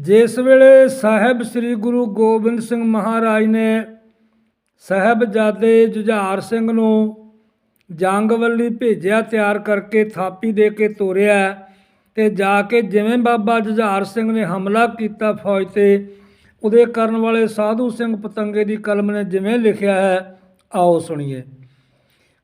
ਜਿਸ ਵੇਲੇ ਸਾਹਿਬ ਸ੍ਰੀ ਗੁਰੂ ਗੋਬਿੰਦ ਸਿੰਘ ਮਹਾਰਾਜ ਨੇ ਸਾਹਿਬਜ਼ਾਦੇ ਜੁਝਾਰ ਸਿੰਘ ਨੂੰ ਜੰਗ ਵੱਲੀ ਭੇਜਿਆ, ਤਿਆਰ ਕਰਕੇ ਥਾਪੀ ਦੇ ਕੇ ਤੋਰਿਆ ਤੇ ਜਾ ਕੇ ਜਿਵੇਂ ਬਾਬਾ ਜੁਝਾਰ ਸਿੰਘ ਨੇ ਹਮਲਾ ਕੀਤਾ ਫੌਜ ਤੇ, ਉਹਦੇ ਕਰਨ ਵਾਲੇ ਸਾਧੂ ਸਿੰਘ ਪਤੰਗੇ ਦੀ ਕਲਮ ਨੇ ਜਿਵੇਂ ਲਿਖਿਆ ਹੈ, ਆਓ ਸੁਣੀਏ।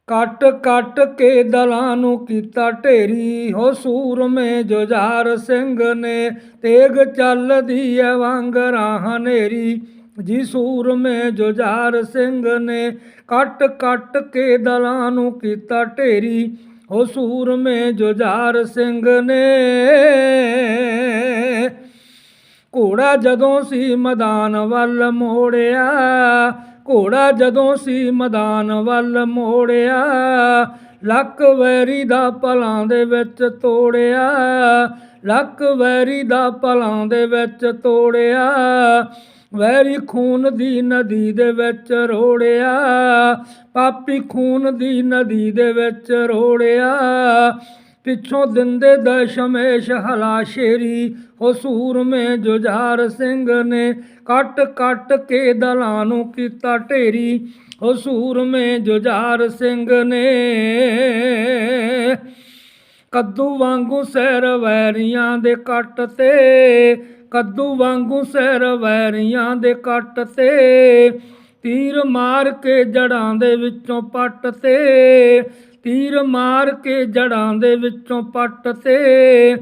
ਕੱਟ ਕੱਟ ਕੇ ਦਲਾਂ ਨੂੰ ਕੀਤਾ ਢੇਰੀ। ਹੋ ਸੂਰਮੇ ਜੁਝਾਰ ਸਿੰਘ ਨੇ ਤੇਗ ਚੱਲਦੀ ਐ ਵਾਂਗ ਰਾਹ ਹਨੇਰੀ ਜੀ ਸੂਰਮੇ ਜੁਝਾਰ ਸਿੰਘ ਨੇ ਕੱਟ ਕੱਟ ਕੇ ਦਲਾਂ ਨੂੰ ਕੀਤਾ ਢੇਰੀ। ਹੋ ਸੂਰਮੇ ਜੁਝਾਰ ਸਿੰਘ ਨੇ ਘੋੜਾ ਜਦੋਂ ਸੀ ਮੈਦਾਨ ਵੱਲ ਮੋੜਿਆ ਘੋੜਾ ਜਦੋਂ ਸੀ ਮੈਦਾਨ ਵੱਲ ਮੋੜਿਆ, ਲੱਕ ਵੈਰੀ ਦਾ ਪਲਾਂ ਦੇ ਵਿੱਚ ਤੋੜਿਆ, ਲੱਕ ਵੈਰੀ ਦਾ ਪਲਾਂ ਦੇ ਵਿੱਚ ਤੋੜਿਆ, ਵੈਰੀ ਖੂਨ ਦੀ ਨਦੀ ਦੇ ਵਿੱਚ ਰੋੜਿਆ, ਪਾਪੀ ਖੂਨ ਦੀ ਨਦੀ ਦੇ ਵਿੱਚ ਰੋੜਿਆ ਪਿੱਛੋਂ ਦਿੰਦੇ ਦਸ਼ਮੇਸ਼ ਹਲਾ ਸ਼ੇਰੀ ਹੋ ਸੂਰਮੇ ਜੁਝਾਰ ਸਿੰਘ ਨੇ ਕੱਟ ਕੱਟ ਕੇ ਦਲਾਂ ਨੂੰ ਕੀਤਾ ਢੇਰੀ ਹੋ ਸੂਰਮੇ ਜੁਝਾਰ ਸਿੰਘ ਨੇ। ਕੱਦੂ ਵਾਂਗੂ ਸੈਰ ਵੈਰੀਆਂ ਦੇ ਕੱਟ ਤੇ, ਕੱਦੂ ਵਾਂਗੂ ਸੈਰ ਵੈਰੀਆਂ ਦੇ ਕੱਟ ਤੇ, ਤੀਰ ਮਾਰ ਕੇ ਜੜਾਂ ਦੇ ਵਿੱਚੋਂ ਪੱਟ ਤੇ ਤੀਰ ਮਾਰ ਕੇ ਜੜਾਂ ਦੇ ਵਿੱਚੋਂ ਪੱਟ ਤੇ।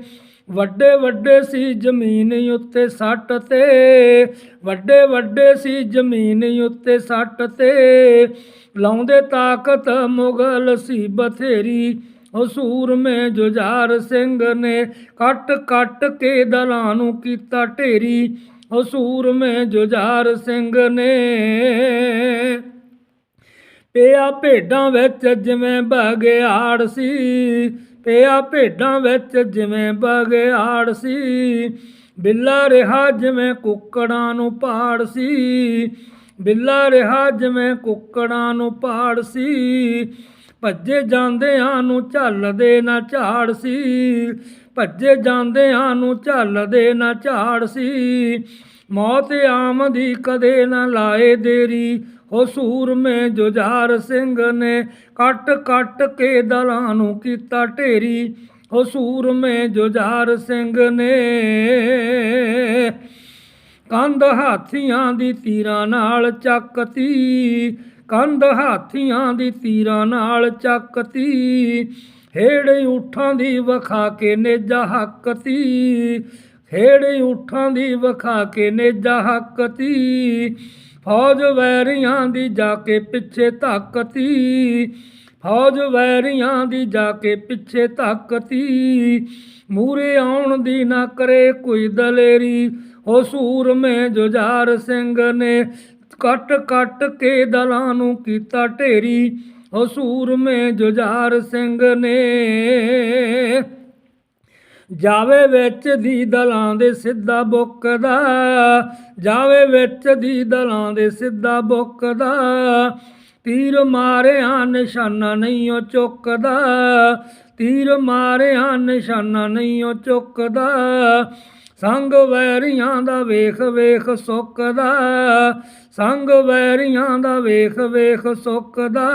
ਵੱਡੇ ਵੱਡੇ ਸੀ ਜ਼ਮੀਨ ਉੱਤੇ ਸੱਟ ਤੇ। ਵੱਡੇ ਵੱਡੇ ਸੀ ਜ਼ਮੀਨ ਉੱਤੇ ਸੱਟ ਤੇ। ਲਾਉਂਦੇ ਤਾਕਤ ਮੁਗਲ ਸੀ ਬਥੇਰੀ। ਉਹ ਸੂਰਮੇ ਜੁਝਾਰ ਸਿੰਘ ਨੇ ਕੱਟ ਕੱਟ ਕੇ ਦਲਾਂ ਨੂੰ ਕੀਤਾ ਢੇਰੀ। ਉਹ ਸੂਰਮੇ ਜੁਝਾਰ ਸਿੰਘ ਨੇ ਪਿਆ ਭੇਡਾਂ ਵਿੱਚ ਜਿਵੇਂ ਬਗਿਆੜ ਸੀ, ਪਿਆ ਭੇਡਾਂ ਵਿੱਚ ਜਿਵੇਂ ਬਗਿਆੜ ਸੀ, ਬਿੱਲਾ ਰਿਹਾ ਜਿਵੇਂ ਕੁੱਕੜਾਂ ਨੂੰ ਪਾੜ ਸੀ, ਬਿੱਲਾ ਰਿਹਾ ਜਿਵੇਂ ਕੁੱਕੜਾਂ ਨੂੰ ਪਾੜ ਸੀ, ਭੱਜੇ ਜਾਂਦਿਆਂ ਨੂੰ ਝੱਲਦੇ ਨਾ ਝਾੜ ਸੀ, ਭੱਜੇ ਜਾਂਦਿਆਂ ਨੂੰ ਝੱਲਦੇ ਨਾ ਝਾੜ ਸੀ, ਮੌਤ ਆਮਦੀ ਕਦੇ ਨਾ ਲਾਏ ਦੇਰੀ ਹੋ ਸੂਰਮੇ ਜੁਝਾਰ ਸਿੰਘ ਨੇ ਕੱਟ ਕੱਟ ਕੇ ਦਲਾਂ ਨੂੰ ਕੀਤਾ ਢੇਰੀ ਹੋ ਸੂਰਮੇ ਜੁਝਾਰ ਸਿੰਘ ਨੇ ਕੰਧ ਹਾਥੀਆਂ ਦੀ ਤੀਰਾਂ ਨਾਲ ਚੱਕਤੀ, ਕੰਧ ਹਾਥੀਆਂ ਦੀ ਤੀਰਾਂ ਨਾਲ ਚੱਕਤੀ ਹੇੜ ਉਠਾਂ ਦੀ ਵਖਾ ਕੇ ਨੇਜਾ ਹੱਕਤੀ ਹੇੜ ਉਠਾਂ ਦੀ ਵਖਾ ਕੇ ਨੇਜਾ ਹੱਕਤੀ। ਫੌਜ ਵੈਰੀਆਂ ਦੀ ਜਾ ਕੇ ਪਿੱਛੇ ਧੱਕਤੀ ਫੌਜ ਵੈਰੀਆਂ ਦੀ ਜਾ ਕੇ ਪਿੱਛੇ ਧੱਕਤੀ ਮੂਰੇ ਆਉਣ ਦੀ ਨਾ ਕਰੇ ਕੋਈ ਦਲੇਰੀ। ਹੋ ਸੂਰਮੇ ਜੁਝਾਰ ਸਿੰਘ ਨੇ ਕੱਟ ਕੱਟ ਕੇ ਦਲਾਂ ਨੂੰ ਕੀਤਾ ਢੇਰੀ। ਹੋ ਸੂਰਮੇ ਜੁਝਾਰ ਸਿੰਘ ਨੇ ਜਾਵੇ ਵਿੱਚ ਦੀ ਦਲਾਂ ਦੇ ਸਿੱਧਾ ਬੁੱਕਦਾ, ਜਾਵੇ ਵਿੱਚ ਦੀ ਦਲਾਂ ਦੇ ਸਿੱਧਾ ਬੁੱਕਦਾ। ਤੀਰ ਮਾਰਿਆ ਨਿਸ਼ਾਨਾ ਨਹੀਂ ਉਹ ਚੁੱਕਦਾ, ਤੀਰ ਮਾਰਿਆ ਨਿਸ਼ਾਨਾ ਨਹੀਂ ਉਹ ਚੁੱਕਦਾ। ਸੰਗ ਵੈਰੀਆਂ ਦਾ ਵੇਖ ਵੇਖ ਸੁੱਕਦਾ, ਸੰਗ ਵੈਰੀਆਂ ਦਾ ਵੇਖ ਵੇਖ ਸੁੱਕਦਾ।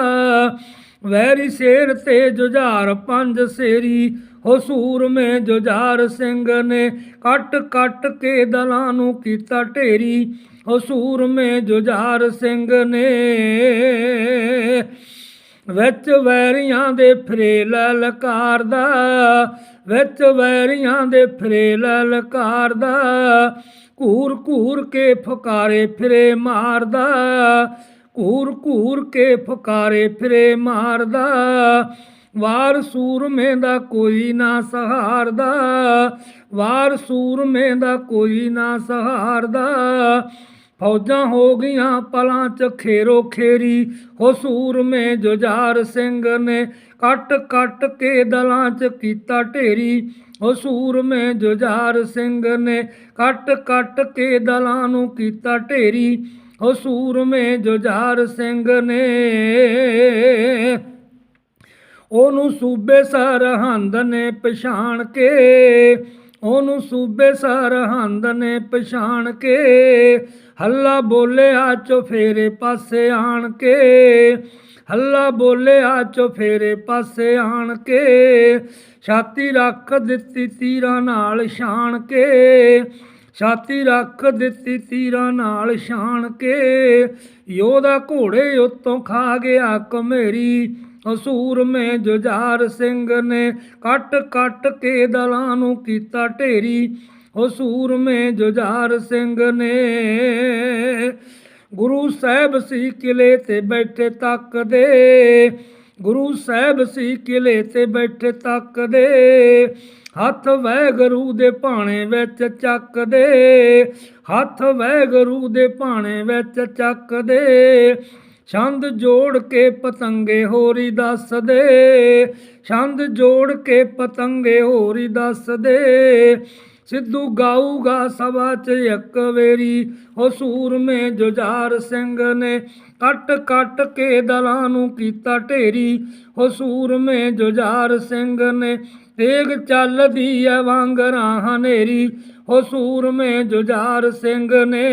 ਵੈਰੀ ਸ਼ੇਰ ਤੇ ਜੁਝਾਰ ਪੰਜ ਸੇਰੀ ਹੋ ਸੂਰਮੇ ਜੁਝਾਰ ਸਿੰਘ ਨੇ ਕੱਟ ਕੱਟ ਕੇ ਦਲਾਂ ਨੂੰ ਕੀਤਾ ਢੇਰੀ, ਹੋ ਸੂਰਮੇ ਜੁਝਾਰ ਸਿੰਘ ਨੇ ਵਿੱਚ ਵੈਰੀਆਂ ਦੇ ਫਰੇ ਲਲਕਾਰਦਾ ਵਿੱਚ ਵੈਰੀਆਂ ਦੇ ਫਰੇ ਲਲਕਾਰਦਾ ਘੂਰ ਘੂਰ ਕੇ ਫੁਕਾਰੇ ਫਿਰੇ ਮਾਰਦਾ, ਘੂਰ ਘੂਰ ਕੇ ਫੁਕਾਰੇ ਫਿਰੇ ਮਾਰਦਾ ਵਾਰ ਸੂਰਮੇ ਦਾ ਕੋਈ ਨਾ ਸਹਾਰਦਾ, ਵਾਰ ਸੂਰਮੇ ਦਾ ਕੋਈ ਨਾ ਸਹਾਰਦਾ। ਫੌਜਾਂ ਹੋ ਗਈਆਂ ਪਲਾਂ ਚ ਖੇਰੋ ਖੇਰੀ, ਹੋ ਸੂਰਮੇ ਜੁਝਾਰ ਸਿੰਘ ਨੇ ਕੱਟ ਕੱਟ ਕੇ ਦਲਾਂ ਚ ਕੀਤਾ ਢੇਰੀ। ਹੋ ਸੂਰਮੇ ਜੁਝਾਰ ਸਿੰਘ ਨੇ ਕੱਟ ਕੱਟ ਕੇ ਦਲਾਂ ਨੂੰ ਕੀਤਾ ਢੇਰੀ। ਹੋ ਸੂਰਮੇ ਜੁਝਾਰ ਸਿੰਘ ਨੇ ਉਹਨੂੰ ਸੂਬੇ ਸਰਹੰਦ ਨੇ ਪਛਾਣ ਕੇ, ਉਹਨੂੰ ਸੂਬੇ ਸਰਹੰਦ ਨੇ ਪਛਾਣ ਕੇ, ਹੱਲਾ ਬੋਲਿਆ ਚੁਫੇਰੇ ਪਾਸੇ ਆਣ ਕੇ, ਹੱਲਾ ਬੋਲਿਆ ਚੁਫੇਰੇ ਪਾਸੇ ਆਣ ਕੇ, ਛਾਤੀ ਰੱਖ ਦਿੱਤੀ ਤੀਰਾਂ ਨਾਲ ਛਾਣ ਕੇ, ਛਾਤੀ ਰੱਖ ਦਿੱਤੀ ਤੀਰਾਂ ਨਾਲ ਛਾਣ ਕੇ, ਯੋਧਾ ਘੋੜੇ ਉੱਤੋਂ ਖਾ ਗਿਆ ਕਮੇਰੀ ਅਸੂਰ ਮੇ ਜੁਝਾਰ ਸਿੰਘ ਨੇ ਕੱਟ ਕੱਟ ਕੇ ਦਲਾਂ ਨੂੰ ਕੀਤਾ ਢੇਰੀ। ਹਸੂਰ ਮੇ ਜੁਝਾਰ ਸਿੰਘ ਨੇ ਗੁਰੂ ਸਾਹਿਬ ਸੀ ਕਿਲੇ ਤੇ ਬੈਠੇ ਤੱਕਦੇ ਗੁਰੂ ਸਾਹਿਬ ਸੀ ਕਿਲੇ ਤੇ ਬੈਠੇ ਤੱਕਦੇ ਹੱਥ ਵੈਗਰੂ ਦੇ ਭਾਣੇ ਵਿੱਚ ਚੱਕਦੇ ਹੱਥ ਵੈਗਰੂ ਦੇ ਭਾਣੇ ਵਿੱਚ ਚੱਕਦੇ ਛੰਦ ਜੋੜ ਕੇ ਪਤੰਗੇ ਹੋਰੀ ਦੱਸਦੇ, ਛੰਦ ਜੋੜ ਕੇ ਪਤੰਗੇ ਹੋਰੀ ਦੱਸਦੇ। ਸਿੱਧੂ ਗਾਊਗਾ ਸਭਾ ਚ ਇੱਕ ਵੇਰੀ ਹਸੂਰ ਮੇ ਜੁਝਾਰ ਸਿੰਘ ਨੇ ਕੱਟ ਕੱਟ ਕੇ ਦਲਾਂ ਨੂੰ ਕੀਤਾ ਢੇਰੀ। ਹਸੂਰ ਮੇ ਜੁਝਾਰ ਸਿੰਘ ਨੇ ਤੇਗ ਚੱਲਦੀ ਐ ਵਾਂਗਰਾਂ ਹਨੇਰੀ ਹਸੂਰ ਮੇ ਜੁਝਾਰ ਸਿੰਘ ਨੇ